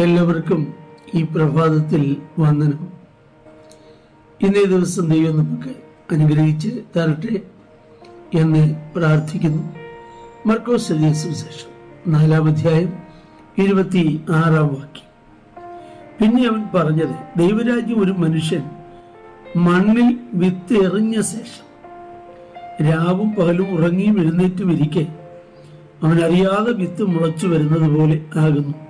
എല്ലാവർക്കും ഈ പ്രഭാതത്തിൽ വന്ദനം. ഇന്നേ ദിവസം ദൈവം നമുക്ക് അനുഗ്രഹിച്ച് തരട്ടെ എന്ന് പ്രാർത്ഥിക്കുന്നു. മർക്കോസ് സുവിശേഷം നാലാം അധ്യായം ഇരുപത്തി ആറാം വാക്യം. പിന്നെ അവൻ പറഞ്ഞത് ദൈവരാജ്യം ഒരു മനുഷ്യൻ മണ്ണിൽ വിത്ത് എറിഞ്ഞ ശേഷം രാവും പകലും ഉറങ്ങിയും എഴുന്നേറ്റും ഇരിക്കെ അവൻ അറിയാതെ വിത്ത് മുളച്ചു വരുന്നത് പോലെ ആകുന്നു.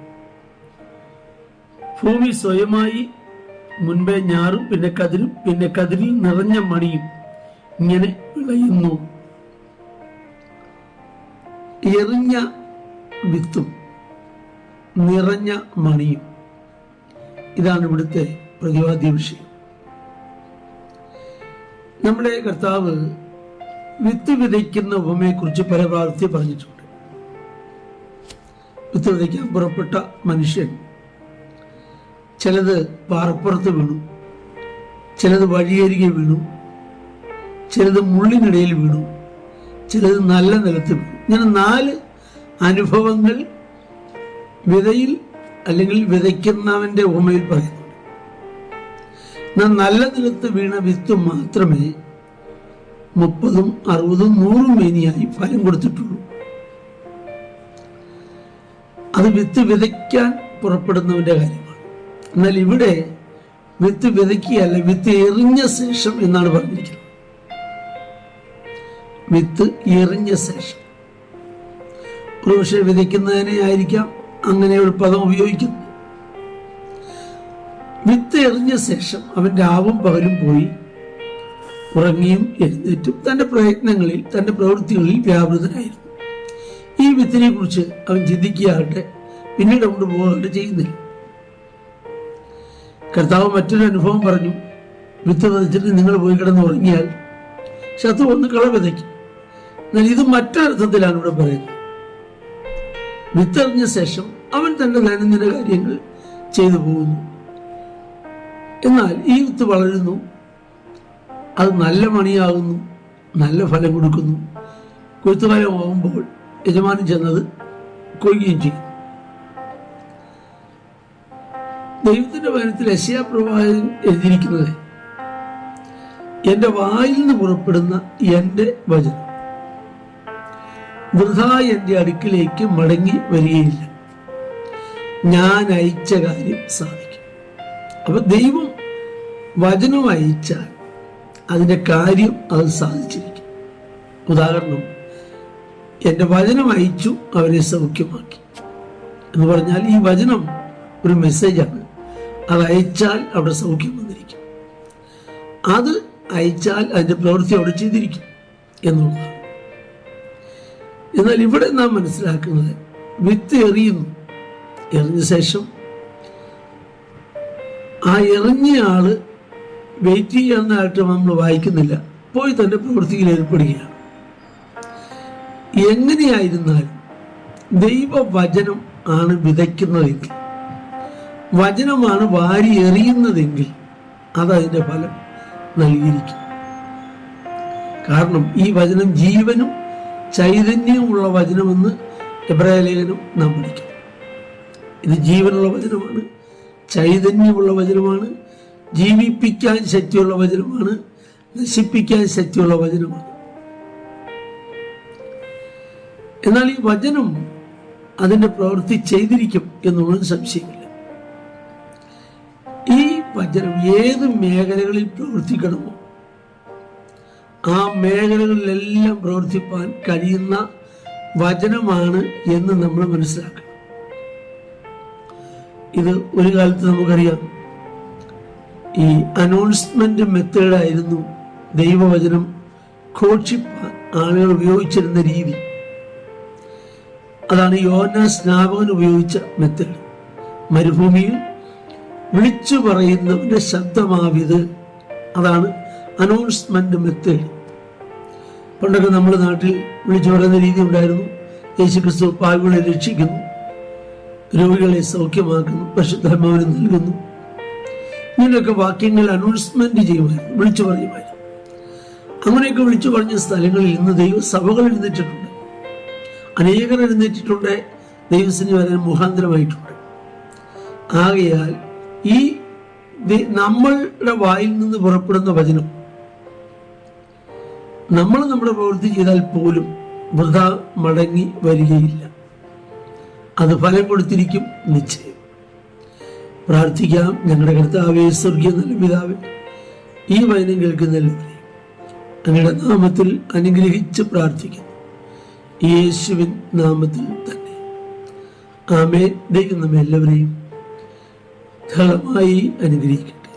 ഭൂമി സ്വയമായി മുൻപേ ഞാറും പിന്നെ കതിരും പിന്നെ കതിരിൽ നിറഞ്ഞ മണിയും ഇങ്ങനെ വിളയുന്നു. എറിഞ്ഞ വിത്തും നിറഞ്ഞ മണിയും. ഇതാണ് ഇവിടുത്തെ പ്രതിവാദ്യ വിഷയം. നമ്മുടെ കർത്താവ് വിത്ത് വിതയ്ക്കുന്ന ഉപമയെക്കുറിച്ച് പല പ്രാർത്ഥി പറഞ്ഞിട്ടുണ്ട്. വിത്ത് വിതയ്ക്കാൻ പുറപ്പെട്ട മനുഷ്യൻ ചിലത് പാറപ്പുറത്ത് വീണു. ചിലത് വഴിയരികെ വീണു. ചിലത് മുള്ളിനിടയിൽ വീണു. ചിലത് നല്ല നിലത്ത് വീണു. ഇങ്ങനെ നാല് അനുഭവങ്ങൾ വിതയിൽ അല്ലെങ്കിൽ വിതയ്ക്കുന്നവന്റെ ഉപമയിൽ പറയുന്നുണ്ട്. എന്നാൽ നല്ല നിലത്ത് വീണ വിത്ത് മാത്രമേ മുപ്പതും അറുപതും നൂറും മേനിയായി ഫലം കൊടുത്തിട്ടുള്ളൂ. അത് വിത്ത് വിതയ്ക്കാൻ പുറപ്പെടുന്നവന്റെ കാര്യമാണ്. എന്നാൽ ഇവിടെ വിത്ത് വിതയ്ക്കുകയല്ല വിത്ത് എറിഞ്ഞ ശേഷം എന്നാണ് പറഞ്ഞിരിക്കുന്നത്. വിത്ത് എറിഞ്ഞ ശേഷം. ഒരുപക്ഷെ വിതയ്ക്കുന്നതിനെ ആയിരിക്കാം അങ്ങനെ ഒരു പദം ഉപയോഗിക്കുന്നു. വിത്ത് എറിഞ്ഞ ശേഷം അവൻ രാവും പകലും പോയി ഉറങ്ങിയും എഴുന്നേറ്റും. തന്റെ പ്രയത്നങ്ങളിൽ തന്റെ പ്രവൃത്തികളിൽ വ്യാപൃതനായിരുന്നു. ഈ വിത്തിനെ കുറിച്ച് അവൻ ചിന്തിക്കുകയാകട്ടെ പിന്നീട് കൊണ്ട് പോവുകയാകട്ടെ ചെയ്യുന്നില്ല. കർത്താവ് മറ്റൊരു അനുഭവം പറഞ്ഞു. വിത്ത് വിതച്ചിട്ട് നിങ്ങൾ പോയി കിടന്ന് ഉറങ്ങിയാൽ ശത്രു ഒന്ന് കള വിതയ്ക്കും. എന്നാൽ ഇത് മറ്റൊരർത്ഥത്തിലാണ് ഇവിടെ പറയുന്നത്. വിത്തെറിഞ്ഞ ശേഷം അവൻ തന്റെ ദൈനംദിന കാര്യങ്ങൾ ചെയ്തു പോകുന്നു. എന്നാൽ ഈ വിത്ത് വളരുന്നു. അത് നല്ല മണിയാകുന്നു നല്ല ഫലം കൊടുക്കുന്നു. കൊയ്ത്തുകാലമാകുമ്പോൾ യജമാനം ചെന്നത് കൊയ്യുകയും ചെയ്യും. ദൈവത്തിന്റെ വചനത്തിൽ യശയാപ്രവാചകൻ എഴുതിയിരിക്കുന്നത് എന്റെ വായിൽ നിന്ന് പുറപ്പെടുന്ന എന്റെ വചനം വൃഥ എന്റെ അടുക്കിലേക്ക് മടങ്ങി വരികയില്ല. ഞാൻ അയച്ച കാര്യം സാധിക്കും. അപ്പൊ ദൈവം വചനം അയച്ചാൽ അതിന്റെ കാര്യം അത് സാധിച്ചിരിക്കും. ഉദാഹരണം എന്റെ വചനം അയച്ചു അവരെ സൗഖ്യമാക്കി എന്ന് പറഞ്ഞാൽ ഈ വചനം ഒരു മെസ്സേജാണ് അത് അയച്ചാൽ അവിടെ സൗഖ്യം വന്നിരിക്കും. അത് അയച്ചാൽ അതിന്റെ പ്രവൃത്തി അവിടെ ചെയ്തിരിക്കും എന്നുള്ളതാണ്. എന്നാൽ ഇവിടെ നാം മനസ്സിലാക്കുന്നത് വിത്ത് എറിയുന്നു. എറിഞ്ഞ ശേഷം ആ എറിഞ്ഞ ആൾ വെയിറ്റ് ചെയ്യാന്നായിട്ട് നമ്മൾ വായിക്കുന്നില്ല. പോയി തന്റെ പ്രവൃത്തിയിൽ ഏർപ്പെടുകയാണ്. എങ്ങനെയായിരുന്നാലും ദൈവവചനം ആണ് വിതയ്ക്കുന്നതെങ്കിൽ വചനമാണ് വാരി എറിയുന്നതെങ്കിൽ അതതിന്റെ ഫലം നൽകിയിരിക്കും. കാരണം ഈ വചനം ജീവനും ചൈതന്യമുള്ള വചനമെന്ന് എബ്രായ ലേഖനം നാം പഠിക്കും. ഇത് ജീവനുള്ള വചനമാണ് ചൈതന്യമുള്ള വചനമാണ് ജീവിപ്പിക്കാൻ ശക്തിയുള്ള വചനമാണ് നശിപ്പിക്കാൻ ശക്തിയുള്ള വചനമാണ്. എന്നാൽ ഈ വചനം അതിന്റെ പ്രവൃത്തി ചെയ്തിരിക്കും എന്നുള്ളത് സംശയമില്ല. വചനം ഏത് മേഖലകളിൽ പ്രവർത്തിക്കണമോ ആ മേഖലകളിലെല്ലാം പ്രവർത്തിപ്പാൻ കഴിയുന്ന വചനമാണ് എന്ന് നമ്മൾ മനസ്സിലാക്കണം. ഇത് ഒരു കാലത്ത് നമുക്കറിയാം. ഈ അനൗൺസ്മെന്റ് മെത്തേഡായിരുന്നു ദൈവവചനം ഘോഷിപ്പാൻ ആളുകൾ ഉപയോഗിച്ചിരുന്ന രീതി. അതാണ് യോന സ്നാപകൻ ഉപയോഗിച്ച മെത്തേഡ് മരുഭൂമിയിൽ വിളിച്ചു പറയുന്നവന്റെ ശബ്ദമാവിത്. അതാണ് അനൗൺസ്മെന്റ് മെത്തേഡ് പണ്ടൊക്കെ നമ്മുടെ നാട്ടിൽ വിളിച്ചു പറയുന്ന രീതി ഉണ്ടായിരുന്നു. യേശു ക്രിസ്തു പാവികളെ രക്ഷിക്കുന്നു. രോഗികളെ സൗഖ്യമാക്കുന്നു. പരിശുദ്ധാത്മാവിനെ നൽകുന്നു. ഇങ്ങനെയൊക്കെ വാക്യങ്ങൾ അനൗൺസ്മെന്റ് ചെയ്യുമായിരുന്നു. വിളിച്ചു പറയുമായിരുന്നു. അങ്ങനെയൊക്കെ വിളിച്ചു പറഞ്ഞ സ്ഥലങ്ങളിൽ ഇന്ന് ദൈവസഭകൾ എഴുന്നേറ്റിട്ടുണ്ട്. അനേകർ എഴുന്നേറ്റിട്ടുണ്ട്. ദൈവസിന് വരാൻ മുഖാന്തരമായിട്ടുണ്ട്. ആകയാൽ ഈ നമ്മളുടെ വായിൽ നിന്ന് പുറപ്പെടുന്ന വചനം. നമ്മൾ നമ്മുടെ പ്രവൃത്തി ചെയ്താൽ പോലും വൃഥ മടങ്ങി വരികയില്ല. അത് ഫലം കൊടുത്തിരിക്കും നിശ്ചയം. പ്രാർത്ഥിക്കാം ഞങ്ങളുടെ കർത്താവേ സ്വർഗീയ നല്ല പിതാവേ ഈ വചനം കേൾക്കുന്ന അങ്ങയുടെ നാമത്തിൽ അനുഗ്രഹിച്ച് പ്രാർത്ഥിക്കുന്നു. യേശുവിൻ നാമത്തിൽ തന്നെ. ആമേ ദൈവം നമ്മെ എല്ലാവരെയും ധാരാളമായി അനുഗ്രഹിക്കട്ടെ.